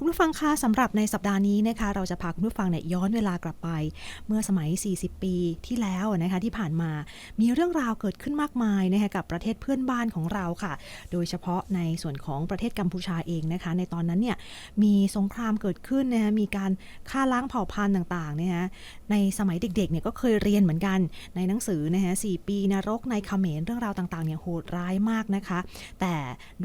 คุณผู้ฟังคะสำหรับในสัปดาห์นี้นะคะเราจะพาคุณผู้ฟังเนี่ยย้อนเวลากลับไป เมื่อสมัย 40 ปีที่แล้วนะคะที่ผ่านมามีเรื่องราวเกิดขึ้นมากมายนะคะกับประเทศเพื่อนบ้านของเราค่ะ โดยเฉพาะในส่วนของประเทศกัมพูชาเองนะคะ ในตอนนั้นเนี่ยมีสงครามเกิดขึ้นนะคะมีการฆ่าล้างเผ่าพันธุ์ต่างๆนะคะในสมัยเด็กๆเนี่ยก็เคยเรียนเหมือนกันในหนังสือนะคะสปีนรกในเขมรเรื่องราวต่างๆเนี่ยโหดร้ายมากนะคะ แต่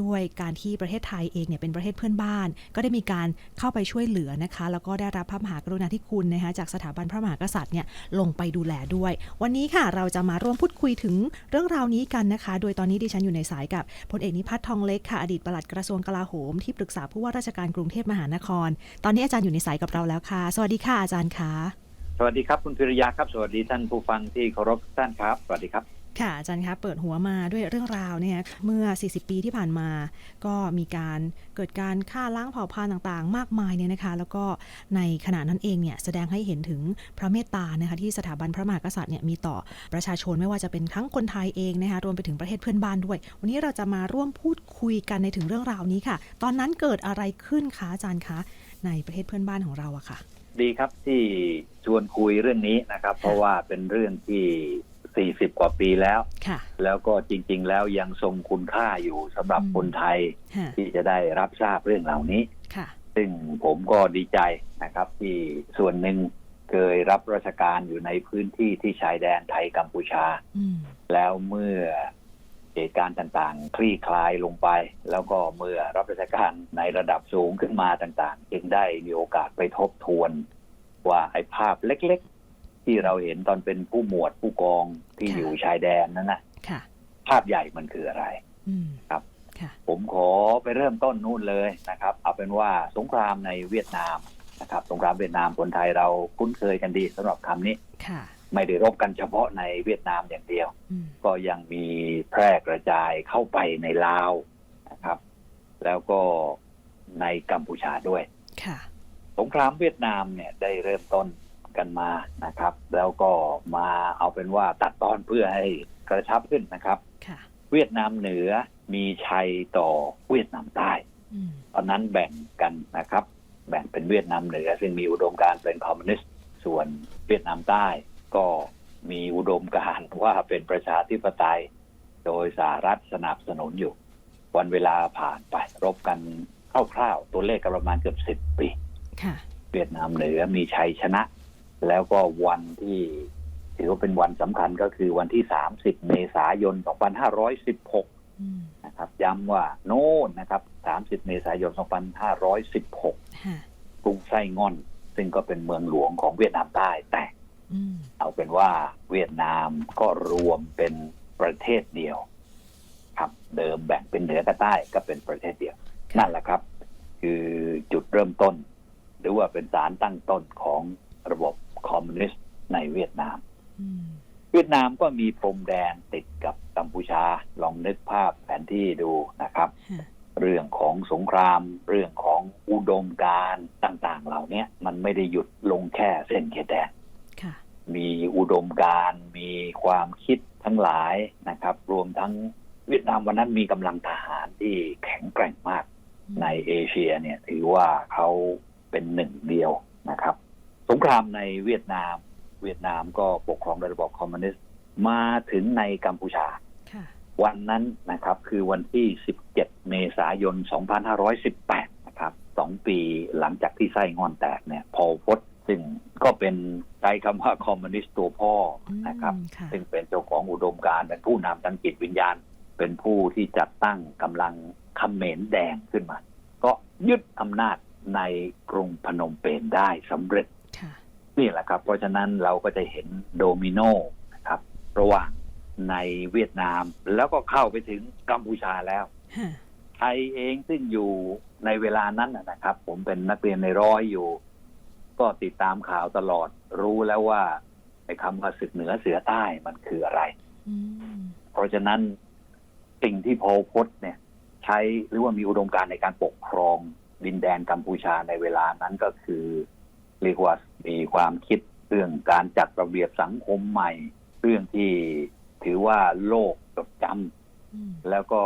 ด้วยการที่ประเทศไทยเองเนี่ยเป็นประเทศเพื่อนบ้าน ก็ได้มีการเข้าไปช่วยเหลือนะคะ แล้วก็ได้รับพระมหากรุณาธิคุณนะคะจากสถาบันพระมหากษัตริย์เนี่ยลงไปดูแลด้วย วันนี้ค่ะเราจะมาร่วมพูดคุยถึงเรื่องราวนี้กันนะคะ โดยตอนนี้ดิฉันอยู่ในสายกับพลเอกนิพัฒน์ทองเล็กค่ะอดีตปลัดกระทรวงกลาโหมที่ปรึกษาผู้ว่าราชการกรุงเทพมหานคร ตอนนี้อาจารย์อยู่ในสายกับเราแล้วค่ะ สวัสดีค่ะอาจารย์ค่ะสวัสดีครับคุณพิริยาครับ สวัสดีท่านผู้ฟังที่เคารพท่านครับ สวัสดีครับ ค่ะอาจารย์คะเปิดหัวมาด้วยเรื่องราวเนี่ยเมื่อ 40 ปีที่ผ่านมา ก็มีการเกิดการฆ่าล้างเผ่าพันธุ์ต่างๆ มากมายเนี่ยนะคะ แล้วก็ในขณะนั้นเองเนี่ยแสดงให้เห็นถึงพระเมตตานะคะที่สถาบันพระมหากษัตริย์เนี่ยมีต่อประชาชนไม่ว่าจะเป็นทั้งคนไทยเองนะคะรวมไปถึงประเทศเพื่อนบ้านด้วย วันนี้เราจะมาร่วมพูดคุยกันในถึงเรื่องราวนี้ค่ะ ตอนนั้นเกิดอะไรขึ้นคะอาจารย์คะในประเทศเพื่อนบ้านของเราอะค่ะ ดีครับที่ชวนคุยเรื่องนี้นะครับ เพราะว่าเป็นเรื่องที่ 40กว่าปีแล้ว ค่ะ แล้วก็จริง ๆ แล้วยังทรงคุณค่าอยู่สำหรับอืมคนไทยฮะที่จะได้รับทราบเรื่องเหล่านี้ ค่ะ ซึ่งผมก็ดีใจนะครับ ที่ส่วนหนึ่งเคยรับราชการอยู่ในพื้นที่ที่ชายแดนไทยกัมพูชา อืม แล้วเมื่อเหตุการณ์ต่างๆ คลี่คลายลงไป แล้วก็เมื่อรับราชการในระดับสูงขึ้นมาต่างๆ จึงได้มีโอกาสไปทบทวน ว่าไอ้ภาพเล็กๆ ที่เราเห็นตอนเป็นผู้หมวดผู้กองที่ค่ะอยู่ชายแดนนั้นนะค่ะ ภาพใหญ่มันคืออะไรอืมครับค่ะผมขอไปเริ่มต้นนู่นเลยนะครับ เอาเป็นว่าสงครามในเวียดนามนะครับ สงครามเวียดนามคนไทยเราคุ้นเคยกันดีสำหรับคำนี้ค่ะไม่ได้รบกันเฉพาะในเวียดนามอย่างเดียวอืมก็ยังมีแพร่กระจายเข้าไปในลาวนะครับ แล้วก็ในกัมพูชาด้วยค่ะสงครามเวียดนามเนี่ยได้เริ่มต้น กันมานะครับ แล้วก็มาเอาเป็นว่าตัดตอนเพื่อให้กระชับขึ้นนะครับค่ะเวียดนามเหนือมีชัยต่อเวียดนามใต้อืมตอนนั้นแบ่งกันนะครับ แบ่งเป็นเวียดนามเหนือ ซึ่งมีอุดมการณ์เป็นคอมมิวนิสต์ส่วนเวียดนามใต้ก็มีอุดมการณ์ว่าเป็นประชาธิปไตย โดยสหรัฐสนับสนุนอยู่ วันเวลาผ่านไปรบกันคร่าวๆตัวเลขก็ประมาณเกือบสิบปีค่ะเวียดนามเหนือมีชัยชนะ แล้วก็วันที่ถือว่าเป็นวันสำคัญก็คือวันที่ 30 เมษายน 2516อืมนะครับ ย้ำว่าโน่นนะครับ 30 เมษายน 2516ฮะกรุงไส้ง่อน ซึ่งก็เป็นเมืองหลวงของเวียดนามใต้แต่อืมเอาเป็นว่าเวียดนามก็รวมเป็นประเทศเดียว ครับ เดิมแบ่งเป็นเหนือกับใต้ก็เป็นประเทศเดียว นั่นแหละครับ คือจุดเริ่มต้น หรือว่าเป็นสารตั้งต้นของระบบ คอมมิวนิสต์ในเวียดนามอืมเวียดนามก็มีพรมแดนติดกับกัมพูชา ลองนึกภาพแผนที่ดูนะครับฮะเรื่องของสงคราม เรื่องของอุดมการณ์ต่างๆ เหล่านี้มันไม่ได้หยุดลงแค่เส้นเขตแดนค่ะมีอุดมการณ์มีความคิดทั้งหลายนะครับ รวมทั้งเวียดนามวันนั้นมีกำลังทหารที่แข็งแกร่งมากในเอเชียเนี่ยถือว่าเขาเป็นหนึ่งเดียวนะครับ สงครามในเวียดนาม เวียดนามก็ปกครองโดยระบอบคอมมิวนิสต์มาถึงในกัมพูชาค่ะวันนั้นนะครับ คือวันที่ 17 เมษายน 2518 นะครับสองปีหลังจากที่ไส้งอนแตกเนี่ย พอลพตซึ่งก็เป็นใช้คำว่าคอมมิวนิสต์ตัวพ่อนะครับอืมค่ะซึ่งเป็นเจ้าของอุดมการณ์เป็นผู้นำทางจิตวิญญาณ เป็นผู้ที่จัดตั้งกำลังเขมรแดงขึ้นมา ก็ยึดอำนาจในกรุงพนมเปญได้สำเร็จค่ะ นี่แหละครับ เพราะฉะนั้นเราก็จะเห็นโดมิโนนะครับระหว่างในเวียดนาม แล้วก็เข้าไปถึงกัมพูชาแล้วฮะไทยเองซึ่งอยู่ในเวลานั้นนะนะครับ ผมเป็นนักเรียนในร้อยอยู่ ก็ติดตามข่าวตลอดรู้แล้วว่าไอ้คำว่าศึกเหนือเสือใต้มันคืออะไรอืมเพราะฉะนั้นสิ่งที่โพลพจน์เนี่ย ใช้หรือว่ามีอุดมการณ์ในการปกครองดินแดนกัมพูชาในเวลานั้นก็คือ เรียกว่ามีความคิดเรื่องการจัดระเบียบสังคมใหม่ เรื่องที่ถือว่าโลกจดจอืมำแล้วก็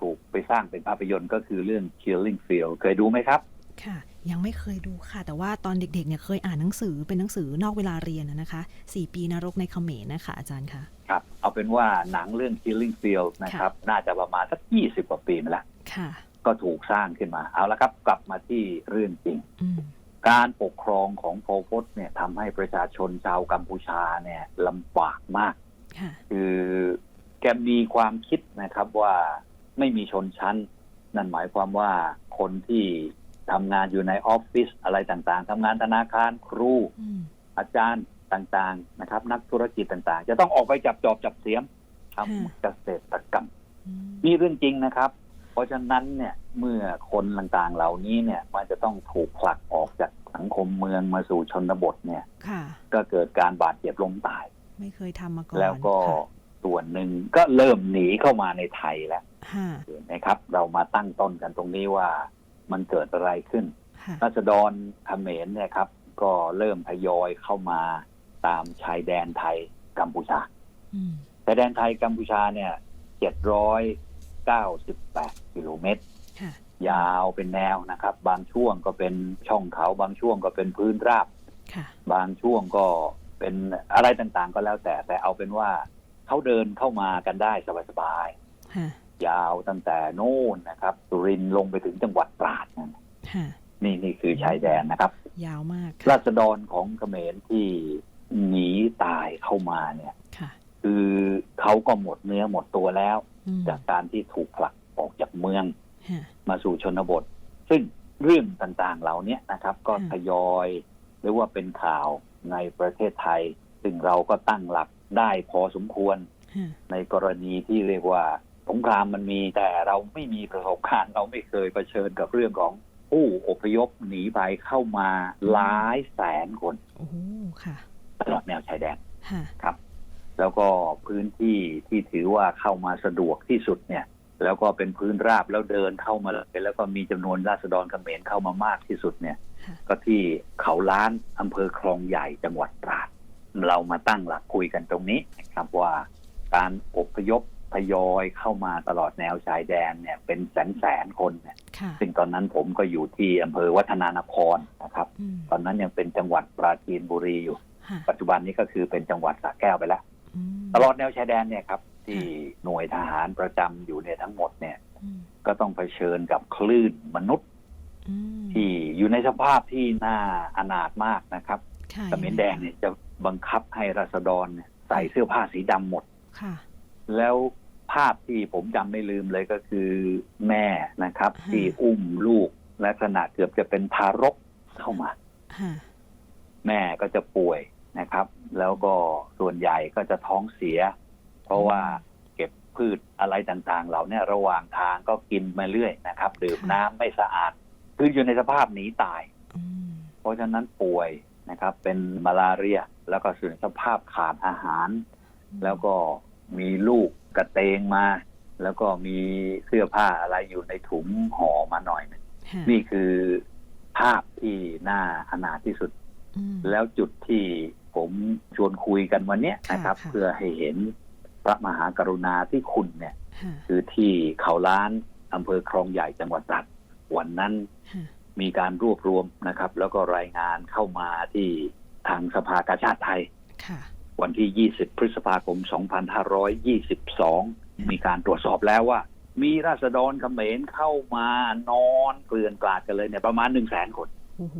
ถูกไปสร้างเป็นภาพยนตร์ก็คือเรื่อง Killing Field เคยดูไหมครับ ค่ะ ยังไม่เคยดูค่ะ แต่ว่าตอนเด็กๆเนี่ยเคยอ่านหนังสือเป็นหนังสือนอกเวลาเรียนนะนะคะสี่ปีนรกในเขมรนะคะอาจารย์คะครับ เอาเป็นว่าหนังเรื่อง Killing Field นะครับ น่าจะประมาณสัก20กว่าปีมาแล้วค่ะก็ถูกสร้างขึ้นมา เอาละครับ กลับมาที่เรื่องจริงอืม การปกครองของโพลพจน์เนี่ยทำให้ประชาชนชาวกัมพูชาเนี่ยลำบากมากค่ะคือแกมีความคิดนะครับว่าไม่มีชนชั้น นั่นหมายความว่าคนที่ทำงานอยู่ในออฟฟิศอะไรต่างๆทำงานธนาคารครูอืมอาจารย์ต่างๆนะครับ นักธุรกิจต่างๆ จะต้องออกไปจับจอบจับเสียมทำเกษตรกรรมอืมนี่เรื่องจริงนะครับเพ ราะฉะนั้นเนี่ยเมื่อคนต่างๆเหล่านี้เนี่ยมันจะต้องถูกผลักออกจากสังคมเมืองมาสู่ชนบทเนี่ย ค่ะ ก็เกิดการบาดเจ็บล้มตาย ไม่เคยทำมาก่อนแล้วก็ค่ะส่วนหนึ่งก็เริ่มหนีเข้ามาในไทยแล้วค่ะเห็นไหมครับ เรามาตั้งต้นกันตรงนี้ว่ามันเกิดอะไรขึ้น ค่ะรัษฎรเขมรเนี่ยครับ ก็เริ่มทยอยเข้ามาตามชายแดนไทยกัมพูชา อืมชายแดนไทยกัมพูชาเนี่ยเจ็ดร้อยเก้าสิบแปดกิโลเมตรค่ะยาวเป็นแนวนะครับ บางช่วงก็เป็นช่องเขาบางช่วงก็เป็นพื้นราบค่ะบางช่วงก็เป็นอะไรต่างๆ ก็แล้วแต่แต่เอาเป็นว่าเขาเดินเข้ามากันได้สบายค่ะๆยาวตั้งแต่โน่นนะครับ สุรินทร์ลงไปถึงจังหวัดตราดนั่นค่ะนี่นี่คือชายแดนนะครับ ยาวมากราค่ะษฎรของเขมรที่หนีตายเข้ามาเนี่ยค่ะคือเขาก็หมดเนื้อหมดตัวแล้วอืมจากการที่ถูกผลักออกจากเมืองค่ะมาสู่ชนบท ซึ่งเรื่องต่างๆ เหล่านี้นะครับ ก็อืมทยอยหรือว่าเป็นข่าวในประเทศไทย ซึ่งเราก็ตั้งหลักได้พอสมควรค่ะในกรณีที่เรียกว่าสงครามมันมีแต่เราไม่มีประสบการณ์เราไม่เคยเผชิญกับเรื่องของผู้อพยพหนีไปเข้ามาหลายแสนคนโอ้โหค่ะตลอดแนวชายแดนค่ะครับ แล้วก็พื้นที่ที่ถือว่าเข้ามาสะดวกที่สุดเนี่ย แล้วก็เป็นพื้นราบแล้วเดินเข้ามาเลยแล้วก็มีจำนวนราษฎรเขมรเข้ามามากที่สุดเนี่ยค่ะก็ที่เขาล้านอำเภอคลองใหญ่จังหวัดตราดเรามาตั้งหลักคุยกันตรงนี้นะครับว่าการอพยพทยอยเข้ามาตลอดแนวชายแดนเนี่ย เป็นแสนแสนๆคนเนี่ยค่ะซึ่งตอนนั้นผมก็อยู่ที่อำเภอวัฒนานครนะครับอืมตอนนั้นยังเป็นจังหวัดปราจีนบุรีอยู่ค่ะปัจจุบันนี้ก็คือเป็นจังหวัดสระแก้วไปแล้วอืม ตลอดแนวชายแดนเนี่ยครับที่หน่วยทหารประจำอยู่เนี่ยทั้งหมดเนี่ยอืมก็ต้องเผชิญกับคลื่นมนุษย์อืมที่อยู่ในสภาพที่น่าอนาถมากนะครับค่ะเขมรแดงเนี่ยจะบังคับให้ราษฎรเนี่ยใส่เสื้อผ้าสีดำหมดค่ะแล้วภาพที่ผมจำไม่ลืมเลยก็คือแม่นะครับฮะที่อุ้มลูกลักษณะเกือบจะเป็นทารกเข้ามาค่ะแม่ก็จะป่วย นะครับ แล้วก็ส่วนใหญ่ก็จะท้องเสีย เพราะว่าเก็บพืชอะไรต่างๆ เหล่าเนี้ยระหว่างทางก็กินมาเรื่อยนะครับดื่มน้ำไม่สะอาด คืออยู่ในสภาพหนีตายอืมเพราะฉะนั้นป่วยนะครับ เป็นมาลาเรีย แล้วก็ส่วนสภาพขาดอาหาร แล้วก็มีลูกกระเตงมา แล้วก็มีเสื้อผ้าอะไรอยู่ในถุงห่อมาหน่อยหนึ่งค่ะนี่คือภาพที่น่าอนาถที่สุดอืมแล้วจุดที่ ผมชวนคุยกันวันเนี้ยค่ะนะครับค่ะเพื่อให้เห็นพระมหากรุณาที่คุณเนี่ยค่ะคือที่เขาล้านอำเภอคลองใหญ่จังหวัดตราดวันนั้นค่ะมีการรวบรวมนะครับ แล้วก็รายงานเข้ามาที่ทางสภากาชาติไทยค่ะวันที่ 20 พฤษภาคม 2522 มีการตรวจสอบแล้วว่า มีราษฎรเขมรเข้ามานอนเกลื่อนกลาดกันเลยเนี่ยประมาณ1 0 0 0 0แสนคน โอ้โห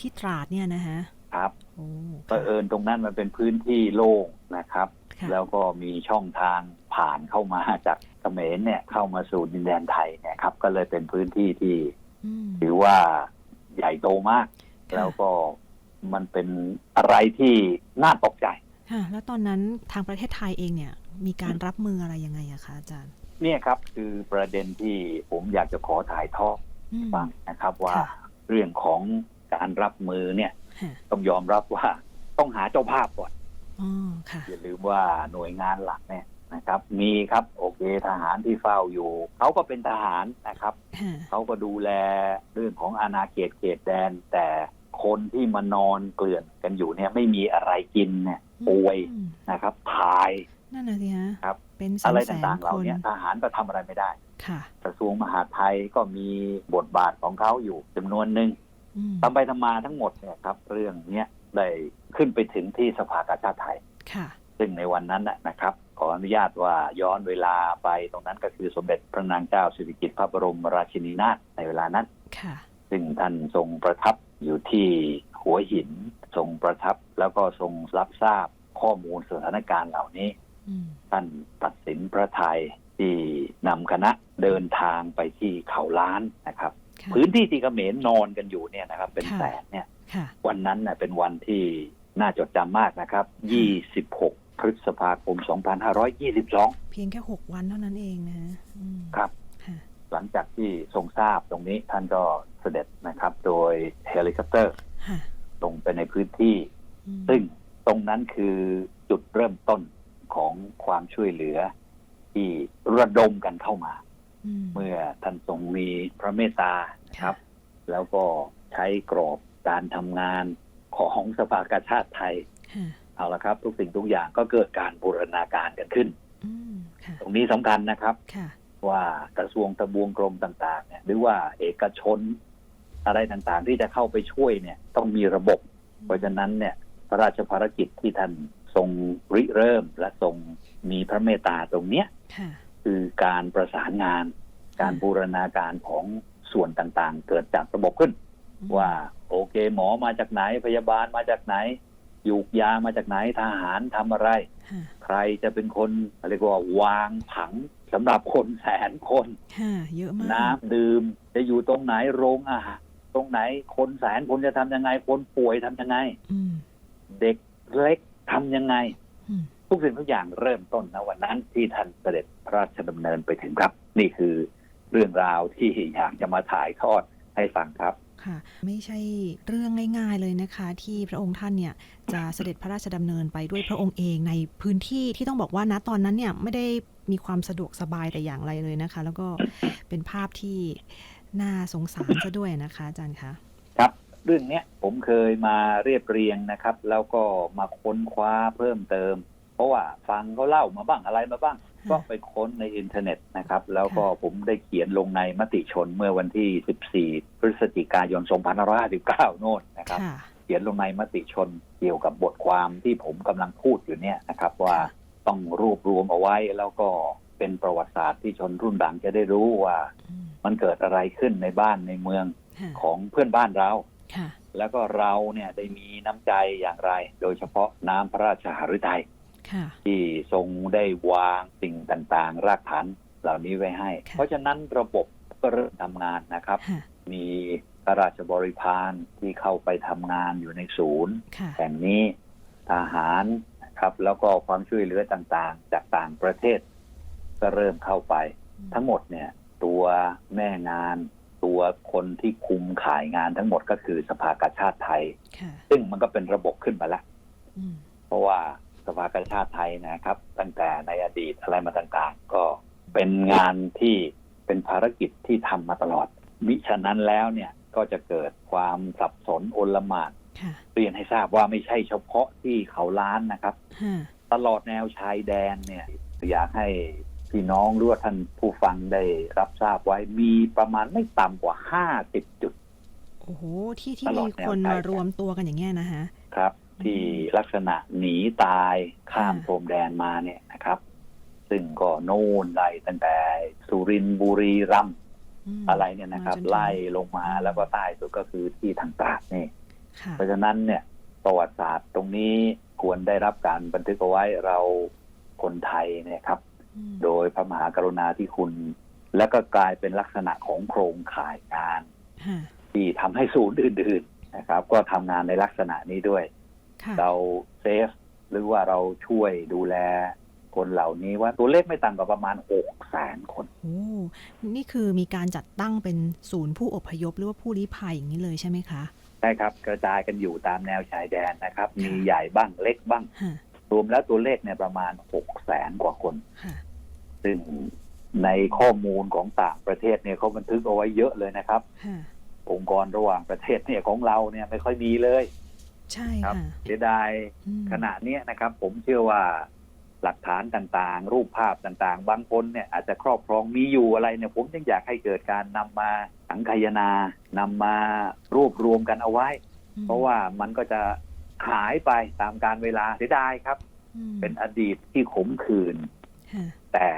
ที่ตราดเนี่ยนะฮะ ครับ โอ้เผอิญตรงนั้นมันเป็นพื้นที่โล่งนะครับค่ะแล้วก็มีช่องทางผ่านเข้ามาจากเขมรเนี่ยเข้ามาสู่ดินแดนไทยเนี่ยครับ ก็เลยเป็นพื้นที่ที่อืมถือว่าใหญ่โตมากค่ะแล้วก็มันเป็นอะไรที่น่าตกใจค่ะแล้วตอนนั้นทางประเทศไทยเองเนี่ย มีการรับมืออะไรยังไงอะคะอาจารย์ เนี่ยครับคือประเด็นที่ผมอยากจะขอถ่ายทอดอืมฟังนะครับ ว่าค่ะเรื่องของการรับมือเนี่ยค่ะ ต้องยอมรับว่าต้องหาเจ้าภาพก่อนอ๋อค่ะอย่าลืมว่าหน่วยงานหลักเนี่ยนะครับ มีครับ โอเคทหารที่เฝ้าอยู่เขาก็เป็นทหารนะครับค่ะเขาก็ดูแลเรื่องของอาณาเขตเขตแดน แต่คนที่มานอนเกลื่อนกันอยู่เนี่ย ไม่มีอะไรกินเนี่ยป่วยอืมนะครับทายนั่นน่ะสิฮะครับเป็นแสอะไรนแสนต่างๆเหคล่านเนี้ยทหารก็ทำอะไรไม่ได้ค่ะกระทรวงมหาดไทยก็มีบทบาทของเขาอยู่จำนวนหนึ่ง อืมทำไปทำมาทั้งหมดเนี่ยครับ เรื่องเนี้ยได้ขึ้นไปถึงที่สภากาชาติไทย ค่ะ ซึ่งในวันนั้นนะนะครับ ขออนุญาตว่าย้อนเวลาไปตรงนั้นก็คือสมเด็จพระนางเจ้าสิริกิติ์พระบรมราชินีนาถในเวลานั้น ค่ะ ซึ่งท่านทรงประทับอยู่ที่หัวหินทรงประทับแล้วก็ทรงรับทราบข้อมูลสถานการณ์เหล่านี้อืมท่านตัดสินพระไทยที่นำคณะเดินทางไปที่เขาล้านนะครับค่ะ พื้นที่ที่เขมรนอนกันอยู่เนี่ยนะครับ เป็นค่ะแสนเนี่ยค่ะวันนั้นเน่ยเป็นวันที่น่าจดจำมากนะครับ 26 พฤษภาคม 2522 เพียงแค่หกวันเท่านั้นเองนะฮะอืมครับค่ะหลังจากที่ทรงทราบตรงนี้ท่านก็เสด็จนะครับ โดยเฮลิคอปเตอร์ค่ะลงไปในพื้นที่อืมซึ่งตรงนั้นคือจุดเริ่มต้นของความช่วยเหลือที่ระดมกันเข้ามาอืม เมื่อท่านทรงมีพระเมตตาครับ แล้วก็ใช้กรอบการทำงานของสภากาชาติไทยค่ะเอาละครับ ทุกสิ่งทุกอย่างก็เกิดการบูรณาการกันขึ้นอืมค่ะตรงนี้สำคัญนะครับค่ะว่ากระทรวงทบวงกรมต่าง ๆ เนี่ย หรือว่าเอกชน อะไรต่างๆ ที่จะเข้าไปช่วยเนี่ย ต้องมีระบบ เพราะฉะนั้นเนี่ย พระราชภารกิจที่ท่านทรงริเริ่มและทรงมีพระเมตตาตรงเนี้ย ค่ะคือการประสานงาน การบูรณาการของส่วนต่างๆ เกิดจากระบบขึ้นอืมว่าโอเค หมอมาจากไหนพยาบาลมาจากไหนยูกยามาจากไหนทหารทำอะไรค่ะใครจะเป็นคนเรียกว่าวางผังสำหรับคนแสนคนค่ะเยอะมากน้ำดื่มจะอยู่ตรงไหนโรงอาหารตรงไหนคนแสนคนจะทำยังไง คนป่วยทำยังไงอืมเด็กเล็กทำยังไงอืม ทุกสิ่งทุกอย่างเริ่มต้นนะวันนั้นที่ท่านเสด็จพระราชดำเนินไปถึงครับ นี่คือเรื่องราวที่อยากจะมาถ่ายทอดให้ฟังครับค่ะไม่ใช่เรื่องง่าย ๆเลยนะคะ ที่พระองค์ท่านเนี่ยจะเสด็จพระราชดำเนินไปด้วยพระองค์เองในพื้นที่ที่ต้องบอกว่าณตอนนั้นเนี่ยไม่ได้มีความสะดวกสบายแต่อย่างไรเลยนะคะ แล้วก็เป็นภาพที่น่าสงสารซะด้วยนะคะอาจารย์คะครับ เรื่องเนี้ยผมเคยมาเรียบเรียงนะครับ แล้วก็มาค้นคว้าเพิ่มเติม เพราะว่าฟังเขาเล่ามาบ้างอะไรมาบ้าง ก็ไปค้นในอินเทอร์เน็ตนะครับ แล้วก็ผมได้เขียนลงในมติชนเมื่อวันที่ 14 พฤศจิกายน 2559 โน่นนะครับค่ะเขียนลงในมติชนเกี่ยวกับบทความที่ผมกำลังพูดอยู่เนี่ยนะครับ ว่าต้องรวบรวมเอาไว้แล้วก็เป็นประวัติศาสตร์ที่ชนรุ่นหลังจะได้รู้ว่าอืมมันเกิดอะไรขึ้นในบ้านในเมืองค่ะของเพื่อนบ้านเราค่ะแล้วก็เราเนี่ยได้มีน้ำใจอย่างไร โดยเฉพาะน้ำพระราชหฤทัยค่ะ ที่ทรงได้วางสิ่งต่างๆ รากฐานเหล่านี้ไว้ให้ค่ะเพราะฉะนั้นระบบก็เริ่มทำงานนะครับค่ะมีพระราชบริพารที่เข้าไปทำงานอยู่ในศูนย์ค่ะแห่งนี้ทหารนะครับ แล้วก็ความช่วยเหลือต่างๆ จากต่างประเทศ ก็เริ่มเข้าไป ทั้งหมดเนี่ย ตัวแม่งาน ตัวคนที่คุมขายงานทั้งหมดก็คือสภากาชาติไทยค่ะซึ่งมันก็เป็นระบบขึ้นมาแล้วอืมเพราะว่า สภากาชาติไทยนะครับ ตั้งแต่ในอดีตอะไรมาต่างๆ ก็เป็นงานที่เป็นภารกิจที่ทำมาตลอด มิฉะนั้นแล้วเนี่ยก็จะเกิดความสับสนโอลหมานค่ะเรียนให้ทราบว่าไม่ใช่เฉพาะที่เขาล้านนะครับค่ะตลอดแนวชายแดนเนี่ย อยากให้พี่น้องหรือว่าท่านผู้ฟังได้รับทราบไว้มีประมาณไม่ต่ำกว่าห้าสิบจุด โอ้โห ที่ที่ตลอมีดแนวคนชายแดนมารวมตัวกันอย่างเงี้ยนะคะครับ ที่ลักษณะหนีตายข้ามค่ะพรมแดนมาเนี่ยนะครับ ซึ่งก็โน่นไล่ตั้งแต่สุรินทร์บุรีรัมย์มอะไรเนี่ยนะครับมาจนถึงไล่ลงมาแล้วก็ใต้สุดก็คือที่ทางตราดนี่ค่ะเพราะฉะนั้นเนี่ย ประวัติศาสตร์ตรงนี้ควรได้รับการบันทึกเอาไว้เราคนไทยเนี่ยครับอืมโดยพระมหากรุณาธิคุณ และก็กลายเป็นลักษณะของโครงข่ายงานค่ะที่ทำให้ศูนย์อื่น ๆนะครับ ก็ทำงานในลักษณะนี้ด้วยค่ะ เราเซฟหรือว่าเราช่วยดูแลคนเหล่านี้ว่าตัวเลขไม่ต่ำกว่าประมาณหกแสนคนโอ้นี่คือมีการจัดตั้งเป็นศูนย์ผู้อพยพหรือว่าผู้ลี้ภัยอย่างนี้เลยใช่ไหมคะ ใช่ครับ กระจายกันอยู่ตามแนวชายแดนนะครับค่ะมีใหญ่บ้างเล็กบ้างค่ะรวมแล้วตัวเลขเนี่ยประมาณหกแสนกว่าคนค่ะซซึ่งในข้อมูลของต่างประเทศเนี่ยเขาบันทึกเอาไว้เยอะเลยนะครับค่ะองค์กรระหว่างประเทศเนี่ยของเราเนี่ยไม่ค่อยมีเลย ใช่ครับค่ะเสียดายอืมขณะเนี้ยนะครับ ผมเชื่อว่าหลักฐานต่างๆ รูปภาพต่างๆ บางคนเนี่ยอาจจะครอบครองมีอยู่อะไรเนี่ย ผมยังอยากให้เกิดการนำมาสังคายนานำมารวบรวมกันเอาไว้เพราะว่ามันก็จะหายไปตามการเวลาเสียดายครับ อืมเป็นอดีตที่ขมขื่นค่ะแต่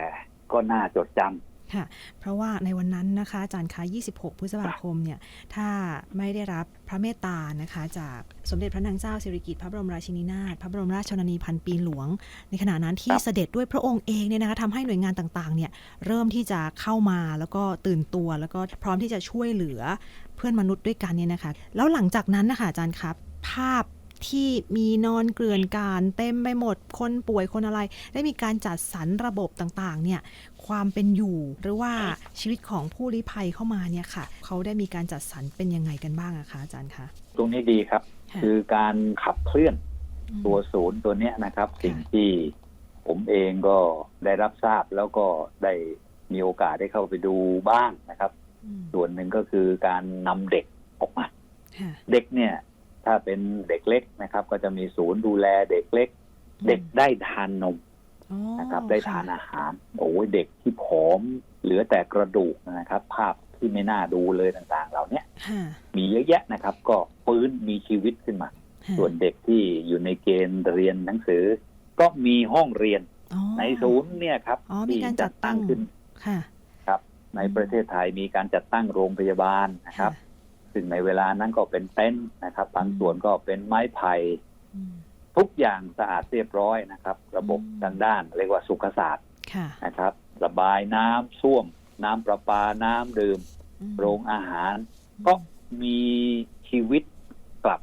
ก็น่าจดจำ ค่ะ เพราะว่าในวันนั้นนะคะอาจารย์คะ26 พฤษภาคมเนี่ย ถ้าไม่ได้รับพระเมตตานะคะ จากสมเด็จพระนางเจ้าสิริกิติ์พระบรมราชินีนาถพระบรมราชชนนีพันปีหลวง ในขณะนั้นที่ครับเสด็จด้วยพระองค์เองเนี่ยนะคะทำให้หน่วยงานต่างๆเนี่ยเริ่มที่จะเข้ามาแล้วก็ตื่นตัว แล้วก็พร้อมที่จะช่วยเหลือเพื่อนมนุษย์ด้วยกันเนี่ยนะคะ แล้วหลังจากนั้นนะคะอาจารย์ครับภาพ ที่มีนอนเกลื่อนกลารเต็มไปหมดคนป่วยคนอะไร ได้มีการจัดสรรระบบต่างๆเนี่ยความเป็นอยู่ หรือว่าชีวิตของผู้ลี้ภัยเข้ามาเนี่ยค่ะเขาได้มีการจัดสรรเป็นยังไงกันบ้างอะคะอาจารย์คะตรงนี้ดีครับค่ะคือการขับเคลื่อนมตัวศูนย์ตัวเนี้ยนะครับค่ะสิ่งที่ผมเองก็ได้รับทราบแล้วก็ได้มีโอกาสได้เข้าไปดูบ้างนะครับอืมส่วนหนึ่งก็คือการนำเด็กออกมาค่ะเด็กเนี่ย ถ้าเป็นเด็กเล็กนะครับ ก็จะมีศูนย์ดูแลเด็กเล็ก เด็กได้ทานนมอ๋อนะครับ ได้ทานอาหาร โอ้ยเด็กที่ผอมเหลือแต่กระดูกนะครับ ภาพที่ไม่น่าดูเลยต่างๆ เหล่าเนี้ยค่ะมีเยอะแยะนะครับ ก็ฟื้นมีชีวิตขึ้นมาค่ะส่วนเด็กที่อยู่ในเกณฑ์เรียนหนังสือ ก็มีห้องเรียนอ๋อในศูนย์เนี่ยครับอ๋อมีที่การจัจัดดตั้ตั้งงขึ้นค่ะครับ ในประเทศไทยมีการจัดตั้งโรงพยาบาลนะครับ ซึ่งในเวลานั้นก็เป็นเต็นท์นะครับบางส่วนก็เป็นไม้ไผ่อืมทุกอย่างสะอาดเรียบร้อยนะครับ ระบบอืมทางด้านเรียกว่าสุขศาสตร์ค่ะนะครับ ระบายน้ำส้วม น้ำประปาน้ำดื่มอืมโรงอาหาร ก็มีชีวิตกลับ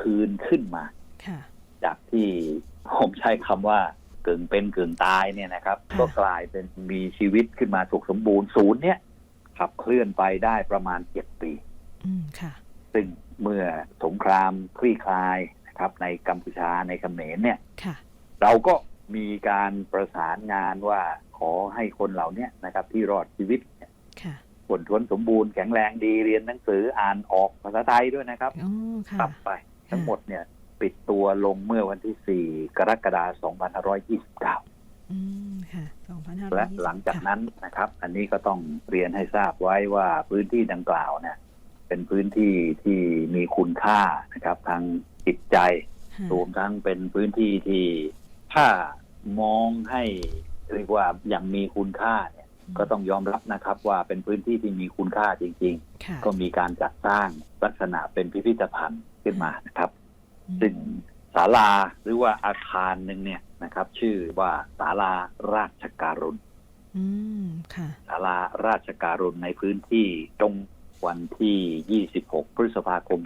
คืนขึ้นมาค่ะจากที่ผมใช้คำว่ากึ่งเป็นกึ่งตายเนี่ยนะครับค่ะก็กลายเป็นมีชีวิตขึ้นมาสุขสมบูรณ์ศูนย์เนี่ยขับเคลื่อนไปได้ประมาณเจ็ดปีอืมค่ะ ซึ่งเมื่อสงครามคลี่คลายนะครับ ในกัมพูชาในเขมรเนี่ยค่ะเราก็มีการประสานงานว่าขอให้คนเหล่าเนี้นะครับ ที่รอดชีวิตเนี่ยค่ะผลทวนสมบูรณ์แข็งแรงดีเรียนหนังสืออ่านออกภาษาไทยด้วยนะครับอ๋อค่ะกลับไป ทั้งหมดเนี่ย ปิดตัวลงเมื่อวันที่ 4 กรกฎาคม 2529อืมค่ะสองพันห้าร้อยและหลังจากนั้นนะครับ อันนี้ก็ต้องเรียนให้ทราบไว้ว่าพื้นที่ดังกล่าวเนี่ย เป็นพื้นที่ที่มีคุณค่านะครับ ทางจิตใจรวมทั้งเป็นพื้นที่ที่ถ้ามองให้เรียกว่าอย่างมีคุณค่าเนี่ย ก็ต้องยอมรับนะครับว่าเป็นพื้นที่ที่มีคุณค่าจริงค่ะๆก็มีการจัดสร้างลักษณะเป็นพิพิธภัณฑ์ขึ้นมานะครับ ซึ่งศาลาหรือว่าอาคารหนึ่งเนี่ยนะครับ ชื่อว่าศาลาราชการุณอืมค่ะศาลาราชการุณในพื้นที่ตรง วันที่ 26 พฤษภาคม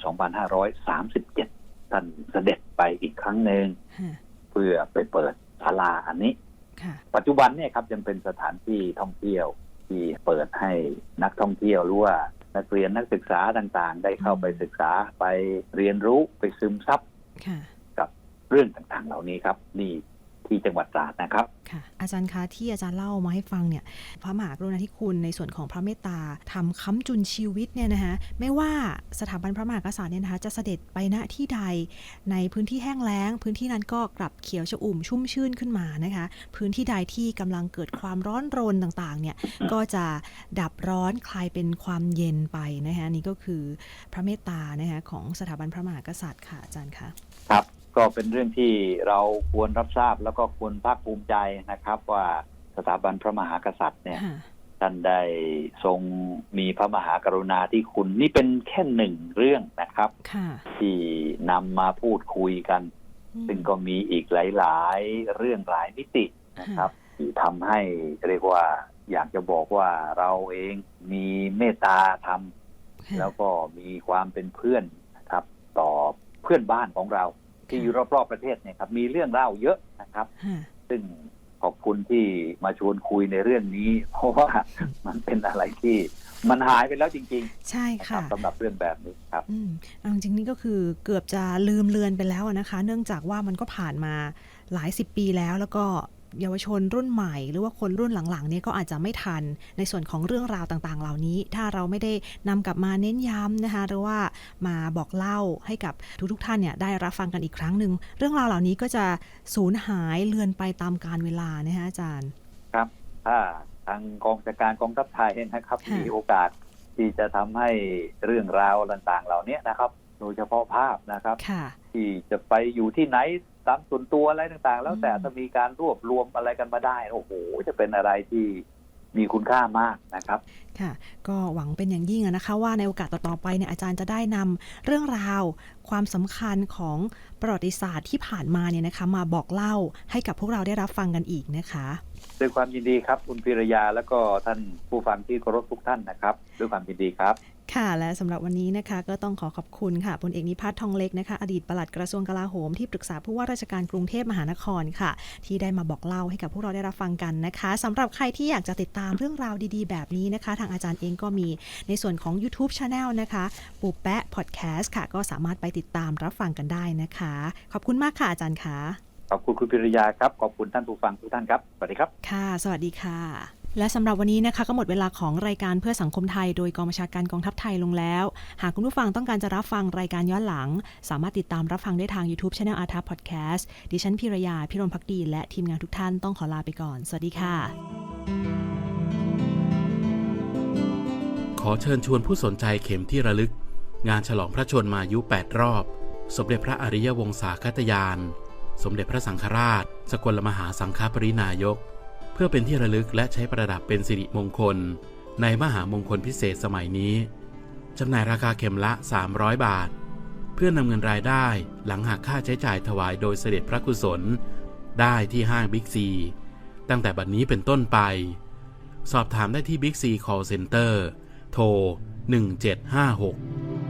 2537 ท่านเสด็จไปอีกครั้งหนึ่งค่ะเพื่อไปเปิดศาลาอันนี้ค่ะปัจจุบันเนี่ยครับยังเป็นสถานที่ท่องเที่ยวที่เปิดให้นักท่องเที่ยวหรือว่านักเรียนนักศึกษาต่างๆ ได้เข้าไปศึกษาไปเรียนรู้ไปซึมซับค่ะกับเรื่องต่างๆ เหล่านี้ครับ นี่ ที่จังหวัดตราดนะครับค่ะอาจารย์คะที่อาจารย์เล่ามาให้ฟังเนี่ยพระมหากรุณาธิคุณในส่วนของพระเมตตาทำค้ำจุนชีวิตเนี่ยนะคะไม่ว่าสถาบันพระมหากษัตริย์เนี่ยนะคะจะเสด็จไปณที่ใด ในพื้นที่แห้งแล้ง พื้นที่นั้นก็กลับเขียวชอุ่มชุ่มชื่นขึ้นมานะคะพื้นที่ใดที่กำลังเกิดความร้อนรนต่างๆเนี่ยก็จะดับร้อนคลายเป็นความเย็นไปนะคะนี่ก็คือพระเมตตานะคะของสถาบันพระมหากษัตริย์ค่ะอาจารย์คะครับ ก็เป็นเรื่องที่เราควรรับทราบแล้วก็ควรภาคภูมิใจนะครับ ว่าสถาบันพระมหากษัตริย์เนี่ยค่ะท่านได้ทรงมีพระมหากรุณาธิคุณนี่เป็นแค่หนึ่งเรื่องนะครับค่ะที่นำมาพูดคุยกันอืมซึ่งก็มีอีกหลาย ๆ เรื่องหลายมิตินะครับที่ทำให้เรียกว่าอยากจะบอกว่าเราเองมีเมตตาธรรมค่ะแล้วก็มีความเป็นเพื่อนนะครับ ต่อเพื่อนบ้านของเรา ที่อยู่รอบๆประเทศเนี่ยครับมีเรื่องเล่าเยอะนะครับค่ะซึ่งขอบคุณที่มาชวนคุยในเรื่องนี้ เพราะว่ามันเป็นอะไรที่มันหายไปแล้วจริงใช่ๆนะครัค่ะบสำหรับเรื่องแบบนี้ครับอืมเอาจริงๆนี่ก็คือเกือบจะลืมเลือนไปแล้วอะนะคะ เนื่องจากว่ามันก็ผ่านมาหลายสิบปีแล้วแล้วก็ เยาวชนรุ่นใหม่ หรือว่าคนรุ่นหลังๆเนี่ยก็อาจจะไม่ทัน ในส่วนของเรื่องราวต่างๆ เหล่านี้ ถ้าเราไม่ได้นำกลับมาเน้นย้ำนะคะหรือว่ามาบอกเล่าให้กับทุกๆท่านเนี่ยได้รับฟังกันอีกครั้งหนึ่งเรื่องราวเหล่านี้ก็จะสูญหายเลือนไปตามกาลเวลานะคะอาจารย์ ครับถ้าทางกองจัดการกองทัพไทยนะครับค่ะมีโอกาสที่จะทำให้เรื่องราวต่างๆ เหล่านี้นะครับ โดยเฉพาะภาพนะครับค่ะที่จะไปอยู่ที่ไหน ตามส่วนตัวอะไรต่าง ๆ แล้วแต่อืมถ้ามีการรวบรวมอะไรกันมาได้ โอ้โห จะเป็นอะไรที่มีคุณค่ามากนะครับ ค่ะ ก็หวังเป็นอย่างยิ่งอะนะคะ ว่าในโอกาสต่อๆไปเนี่ยอาจารย์จะได้นำเรื่องราวความสำคัญของประวัติศาสตร์ที่ผ่านมาเนี่ยนะคะ มาบอกเล่าให้กับพวกเราได้รับฟังกันอีกนะคะ ด้วยความยินดีครับ คุณพิรยาแล้วก็ท่านผู้ฟังที่เคารพทุกท่านนะครับ ด้วยความยินดีครับ ค่ะ และสำหรับวันนี้นะคะ ก็ต้องขอขอบคุณค่ะพลเอกนิพัฒน์ทองเล็กนะคะ อดีตปลัดกระทรวงกลาโหมที่ปรึกษาผู้ว่าราชการกรุงเทพมหานครค่ะ ที่ได้มาบอกเล่าให้กับพวกเราได้รับฟังกันนะคะสำหรับใครที่อยากจะติดตามเรื่องราวดีๆ แบบนี้นะคะ ทางอาจารย์เองก็มีในส่วนของ YouTube c h anel นะคะปูแปะ Podcast ค่ะ ก็สามารถไปติดตามรับฟังกันได้นะคะ ขอบคุณมากค่ะอาจารย์ค่ะ ขอบคุณคุณพิรยาครับ ขอบคุณท่านผู้ฟังทุกท่านครับ สวัสดีครับ ค่ะ สวัสดีค่ะ และสำหรับวันนี้นะคะ ก็หมดเวลาของรายการเพื่อสังคมไทย โดยกองบัญชาการกองทัพไทยลงแล้ว หากคุณผู้ฟังต้องการจะรับฟังรายการย้อนหลัง สามารถติดตามรับฟังได้ทาง YouTube Channel a r t a Podcast ดิฉันพิรยาพิรมพักดี และทีมงานทุกท่านต้องขอลาไปก่อน สวัสดีค่ะ ขอเชิญชวนผู้สนใจเข็มที่ระลึก งานฉลองพระชนมายุ 8 รอบ สมเด็จพระอริยวงศาคตยาน สมเด็จพระสังฆราช สกลมหาสังฆปรินายก เพื่อเป็นที่ระลึกและใช้ประดับเป็นสิริมงคล ในมหามงคลพิเศษสมัยนี้จำหน่ายราคาเข็มละ 300 บาท เพื่อนำเงินรายได้หลังหักค่าใช้จ่ายถวายโดยเสด็จพระกุศล ได้ที่ห้างบิ๊กซี ตั้งแต่บัดนี้เป็นต้นไป สอบถามได้ที่ Big C Call Center โทร1756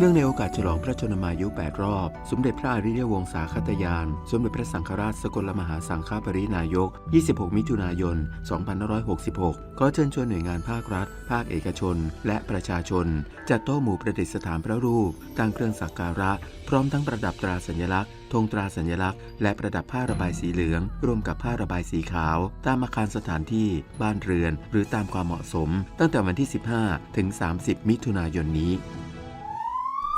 เนื่องในโอกาสฉลองพระชนมายุ 8 รอบ สมเด็จพระอริยวงศาคตยาน สมเด็จพระสังฆราชสกลมหาสังฆปรินายก 26 มิถุนายน 2566 ขอเชิญชวนหน่วยงานภาครัฐ ภาคเอกชน และประชาชน จัดโต๊ะหมู่ประดิษฐานพระรูป ตั้งเครื่องสักการะ พร้อมทั้งประดับตราสัญลักษณ์ธงตราสัญลักษณ์ และประดับผ้าระบายสีเหลือง ร่วมกับผ้าระบายสีขาว ตามอาคารสถานที่ บ้านเรือน หรือตามความเหมาะสม ตั้งแต่วันที่ 15 ถึง 30 มิถุนายนนี้